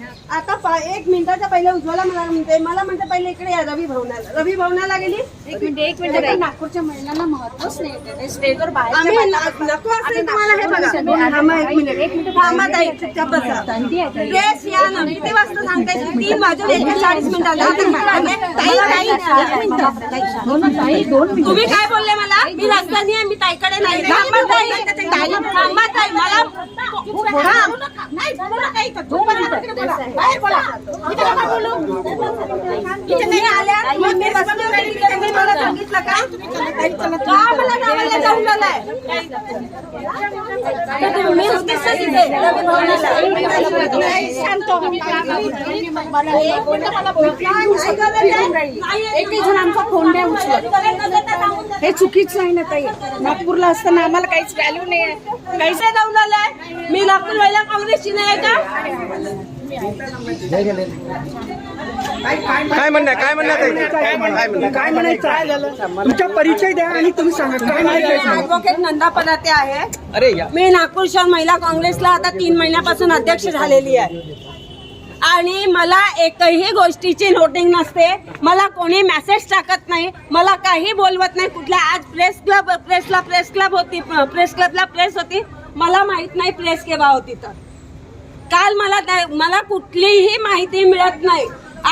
हा. आता पा- एक मिनिटाच्या पहिले उज्ज्वला मला म्हणते मला म्हणते पहिले इकडे या रवी भवनाला रवी भवनाला गेली एक मिनिट एक मिनिट. नागपूरच्या महिलांना महत्वच नाही. स्टेजवर आम्ही न- नको असेल तुम्हाला हे बघा थांबा एक मिनिट थांबा ताई चुपचाप बसा प्रेस या ना किती वाजता सांगताय तीन वाजून एकेचाळीस मिनिटाला ताई, ताई, एक मिनिट. तुम्ही काय बोलले मला मी राजधानी आहे मी ताईकडे नाही थांबा ताई ताई, थांबा ताई मला तुम्ही आल्या मग मी बसली होती तिथे, तुम्ही मला सांगितलं का का मला गावाला जाऊन आलाय तर होतीच ना तिथे, रवी भवनाला. एकही जण आमचा फ़ोन नाही उचलत. हे चुकीचं आहे ना ताई. नागपूरला असताना आम्हाला काहीच व्हॅल्यू नाही आहे कैसे जाऊन आलाय मी नागपूर महिला काँग्रेसची नाही आहे का? काय म्हणणं? काय म्हणणं? काय म्हणणं आहे? काय म्हणायचं? झालं? तुमचा परिचय द्या आणि तुम्ही सांगा. काय म्हणायचं? नंदा पदाते आहे. अरे या. मी नागपूर शहर महिला काँग्रेसला आता तीन महिन्यापासून अध्यक्ष झालेली आहे. आणि मला एकही गोष्टीची नोटिंग नसते. मला कोणी मेसेज टाकत नाही. मला काही बोलवत नाही. कुठल्या आज प्रेस क्लब प्रेसला प्रेस क्लब होती प्रेस क्लबला प्रेस होती. मला माहीत नाही प्रेस केव्हा होती तर. काल मला मला कुठलीही माहिती मिळत नाही.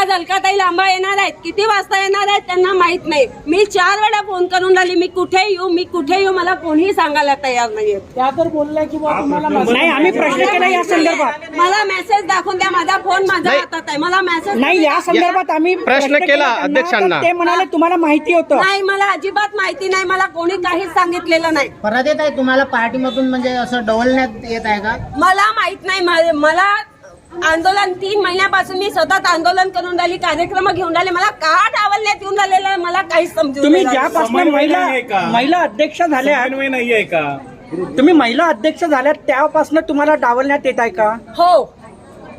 आज अलकाताई लांबा येणार आहेत. किती वाजता येणार आहेत त्यांना माहीत नाही. मी चार वेळा फोन करून राहिली मी कुठे येऊ? मी कुठे येऊ? मला कोणीही सांगायला तयार नाहीये. त्या तर बोलल्या की बुवा तुम्हाला नाही आम्ही प्रश्न केला या संदर्भात. मला मेसेज दाखवून द्या माझा फोन माझ्या हातात आहे. मला मेसेज नाही या संदर्भात आम्ही प्रश्न केला त्यांना, अध्यक्षांना. तर ते म्हणाले तुम्हाला माहिती होतं. नाही मला अजिबात माहिती नाही. मला कोणी काहीच सांगितलेलं नाही. परत येत आहे तुम्हाला पार्टीमधून म्हणजे असं डवलण्यात येत आहे का? मला माहीत नाही. मा- मला आंदोलन तीन महिन्यापासून मी सतत आंदोलन करून राहिली कार्यक्रम घेऊन राहिले. मला का डावलण्यात येऊन राहिलेलं मला काहीच समजून तुम्ही नाही राहिलं. ज्यापासून महिला महिला अध्यक्ष झाल्या नाहीये का? तुम्ही महिला अध्यक्ष झाल्या त्यापासून तुम्हाला डावलण्यात येत आहे का? हो.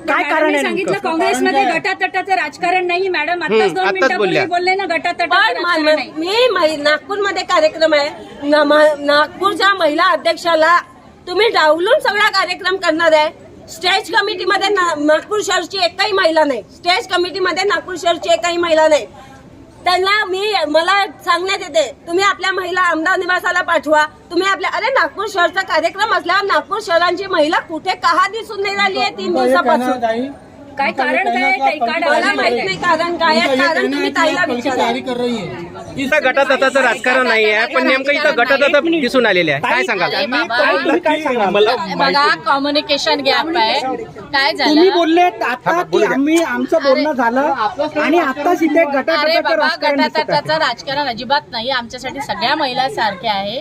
काय कारण आहे सांगितलं नेमकं? काँग्रेसमध्ये गटातटाचं राजकारण नाही. मॅडम आताच दोन आत्ताच मिनिटापूर्वी बोलल्या. बोलले ना गटातटाचं राजकारण मा- नाही. मी मै- नागपूरमध्ये कार्यक्रम आहे. न- म- नागपूरच्या महिला अध्यक्षाला तुम्ही डावलून सगळा कार्यक्रम करणार आहे. स्टेज कमिटीमध्ये नागपूर शहरची एकही महिला नाही. स्टेज कमिटीमध्ये नागपूर शहरची एकही महिला नाही. त्यांना मी मला सांगण्यात येते तुम्ही आपल्या महिला आमदार निवासाला पाठवा. तुम्ही आपल्या अरे नागपूर शहरचा कार्यक्रम असल्यावर नागपूर शहरांची महिला कुठे का दिसून नाही राहिली आहे तीन दिवसापासून? काय कारण काय आहे? ताई? का मला माहीत? नाही. कारण काय आहे? कारण तुम्ही ताईला विचारा. इथं गटातटाचं राजकारण नाही आहे पण नेमकं इथं गटातट दिसून आलेले आहे. काय सांगाल? अरे बाबा, तुम्ही काय सांगाल. मला बघा कम्युनिकेशन गॅप आहे. काय तुम्ही झालं बोलले आता की आम्ही आमचं बोलणं झालं आणि आताच इथे अरे गटागटाचं बाबा राजकारण दिसत आहे. गटातटाचं राजकारण अजिबात नाही. आमच्यासाठी सगळ्या महिला सारख्या आहे.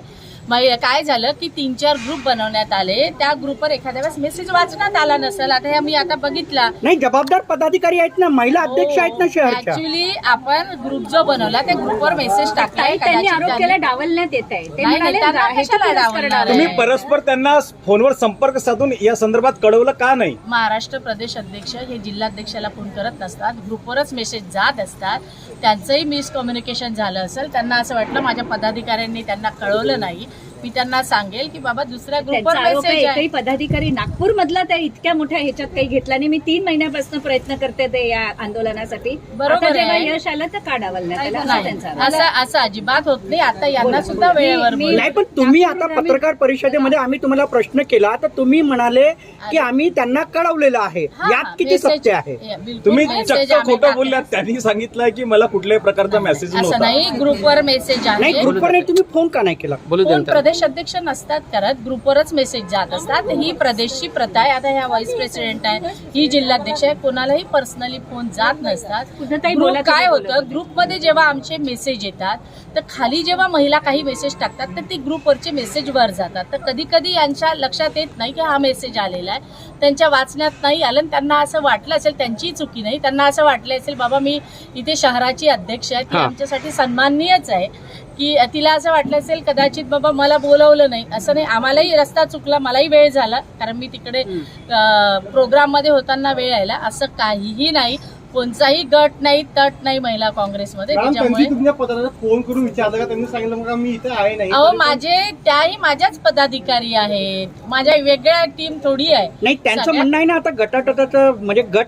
मै- काय झालं की तीन चार ग्रुप बनवण्यात आले. त्या ग्रुपवर एखाद्या वेळेस मेसेज वाचण्यात आला नसेल. आता हे मी आता बघितला. नाही जबाबदार पदाधिकारी आहेत ना महिला अध्यक्ष आहेत ना शहरच्या. ऍक्च्युली आपण ग्रुप जो बनवला त्या ग्रुपवर मेसेज टाकलाय त्यांनी कदाचित आरोप केला त्यांनी- डावलण्यात येत आहे. ते नाही, म्हणाले नाही, त्यांना रा- कशाला ह्याच्यातूनच डावलणार करणार आहे? तुम्ही परस्पर त्यांना फोनवर संपर्क साधून या संदर्भात कळवलं का नाही? महाराष्ट्र प्रदेश अध्यक्ष हे जिल्हाध्यक्षाला फोन करत नसतात. ग्रुपवरच मेसेज जात असतात. त्यांचंही मिसकम्युनिकेशन झालं असेल. त्यांना असं वाटलं माझ्या पदाधिकाऱ्यांनी त्यांना कळवलं नाही. मी त्यांना सांगेल की बाबा दुसऱ्या ग्रुपवर त्यांचा आरोप आहे मेसेज आहे. एकही पदाधिकारी नागपूर मधला त्या इतक्या मोठ्या ह्याच्यात काही घेतला नाही. मी तीन महिन्यापासून प्रयत्न करते ते या आंदोलनासाठी. बरोबर आता जेव्हा आहे. यश आलं तर का डावलण्यात आलं असा नाही. त्यांचा आरोप. असं असं अजिबात होत नाही. आता यांना सुद्धा वेळेवर मी- बोलू. नाही पण तुम्ही आता पत्रकार परिषदेमध्ये आम्ही तुम्हाला प्रश्न केला तर तुम्ही म्हणाले की आम्ही त्यांना कळवलेलं आहे. हा, यात किती message- सत्य आहे? हे, बिलकुल तुम्ही message चक्क आम्ही खोटं टाकले. बोलल्यात. त्यांनी सांगितलंय की मला कुठल्याही प्रकारचा मेसेज असं नव्हता. नाही ग्रुपवर मेसेज नाही ग्रुपवर नाही तुम्ही फोन का नाही केला? बोलू कोण दे प्रदेश अध्यक्ष नसतात करत ग्रुपवरच मेसेज जात असतात. ही प्रदेशची प्रथा आहे. आता ह्या व्हाईस प्रेसिडेंट आहे. ही जिल्हाध्यक्ष आहे. कोणालाही पर्सनली फोन जात नसतात. काय होतं? ग्रुपमध्ये जेव्हा आमचे मेसेज येतात तर खाली जेव्हा महिला काही मेसेज टाकतात तर ती ग्रुपवरचे मेसेज वर जातात. तर कधी कधी यांच्या लक्षात येत नाही की हा मेसेज आलेला आहे. त्यांच्या वाचण्यात नाही आलं. त्यांना असं वाटलं असेल त्यांचीही चुकी नाही. त्यांना असं वाटलं असेल बाबा मी इथे शहराची अध्यक्ष आहे ती. आमच्यासाठी सन्माननीयच आहे. की तिला असं वाटलं असेल कदाचित बाबा मला बोलवलं नाही. असं नाही. आम्हालाही रस्ता चुकला मलाही वेळ झाला कारण मी तिकडे प्रोग्राममध्ये होताना वेळ यायला. असं काहीही नाही. कोणताही गट नाही तट नाही महिला काँग्रेसमध्ये त्याच्यामुळे तुमच्या पदाला फोन करून विचारलं का? त्यांनी सांगितलं मग मी इथे आहे नाही. अहो माझे त्याही माझ्याच पदाधिकारी आहेत. माझ्या वेगळ्या टीम थोडी आहे. नाही त्यांचं म्हणणं आहे ना आता गटाटटाचं म्हणजे गट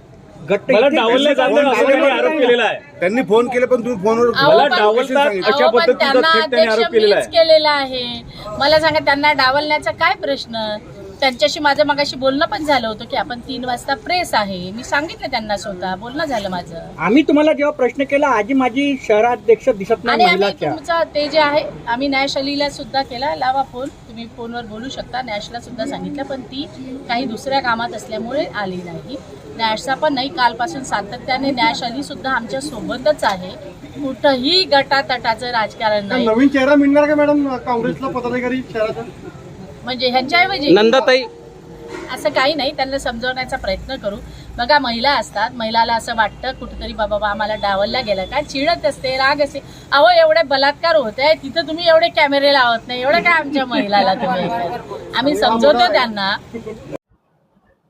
गट तर मला इथे- डावललं जातं असं डावललं त्यांनी आरोप. केलेला आहे. त्यांनी फोन केले पण तुम्ही फोनवर मला अहो, पण पद्धतीचा त्यांना थेट त्यांनी अध्यक्ष आरोप केलेला मीच आहे केलेला आहे. मला सांगा त्यांना डावलण्याचा काय प्रश्न? त्यांच्याशी माझं मगाशी बोलणं पण झालं होतं की आपण तीन वाजता प्रेस आहे. मी सांगितलं त्यांना स्वतः. बोलणं झालं माझं. आम्ही तुम्हाला जेव्हा प्रश्न केला आजी माझी शहराध्यक्ष दिसत नाही आणि आम्ही महिलाच्या. तुमचा ते जे आहे आम्ही नॅश अलीला सुद्धा केला. लावा फोन तुम्ही फोनवर बोलू शकता. नॅशला सुद्धा सांगितलं पण ती काही दुसऱ्या कामात असल्यामुळे आली नाही. नॅशचा पण नाही. कालपासून सातत्याने नॅश अली सुद्धा आमच्या सोबतच आहे. कुठंही गटातटाचं राजकारण नाही. नवीन चेहरा मिळणार का मॅडम? काँग्रेसला पदाधिकारी शहराचा? म्हणजे ह्यांच्याऐवजी. नंदाताई. असं काही नाही त्यांना समजवण्याचा प्रयत्न करू. बघा महिला असतात महिलाला असं वाटतं कुठेतरी बाबा बा आम्हाला डावलला गेलं काय चिडत असते राग असते. अहो एवढे बलात्कार होत आहे तिथं तुम्ही एवढे कॅमेरे लावत नाही एवढं काय आमच्या महिलाला तुम्ही? आम्ही समजवतो त्यांना.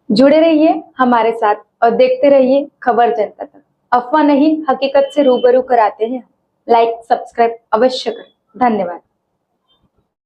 जुड़े रहिए हमारे साथ और देखते रहिए खबर जनता तक. अफवाह नहीं हकीकत से रूबरू कराते हैं लाइक सब्सक्राइब अवश्य करें. धन्यवाद.